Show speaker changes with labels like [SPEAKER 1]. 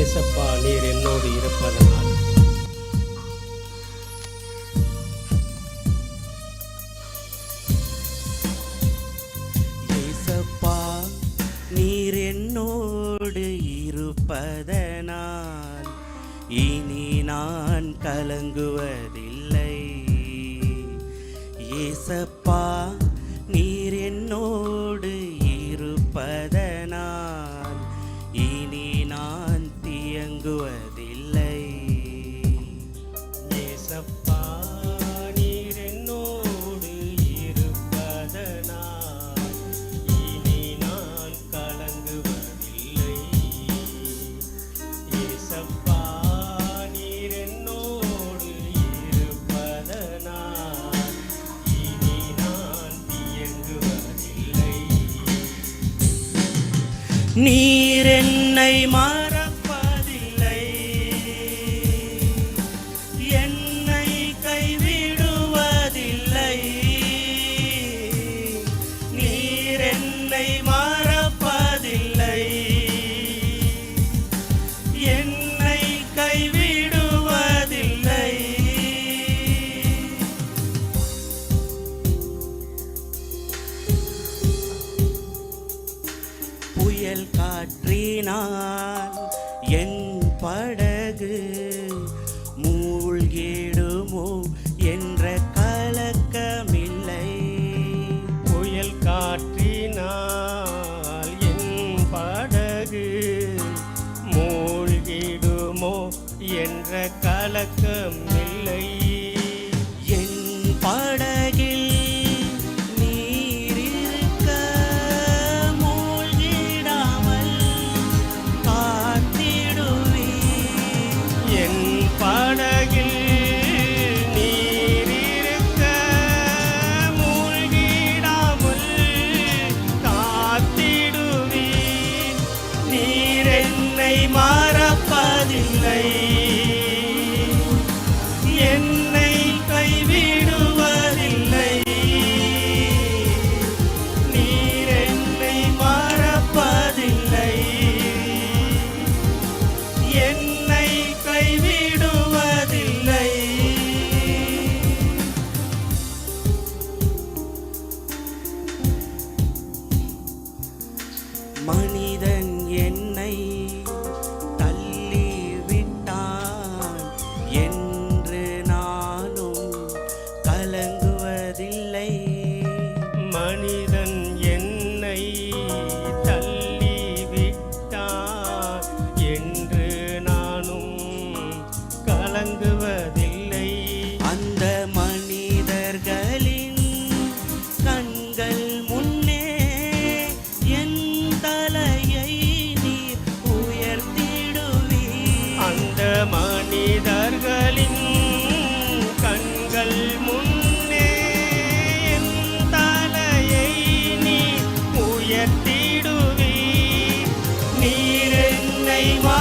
[SPEAKER 1] ஏசப்பா நீர் என்னோடு இருப்பதனால்.
[SPEAKER 2] ஏசப்பா நீர் என்னோடு இருப்பதனால் இனி நான் கலங்குவதில்லை. ஏசப்பா. நீர் என்னை மாற
[SPEAKER 1] கடல் காற்றினால் என் படகு மூழ்கிடுமோ என்ற கலக்கமில்லை. புயல் காற்றினால் என் படகு மூழ்கிடுமோ என்ற கலக்கமில்லை.
[SPEAKER 2] நீர் என்னை மாறப்பதில்லை. என்னை கைவிடுவதில்லை. நீர் என்னை மாறப்பதில்லை. என்னை கைவிடுவதில்லை. மணி தலையை நீ உயர்த்திடுவி நீரென்னை வா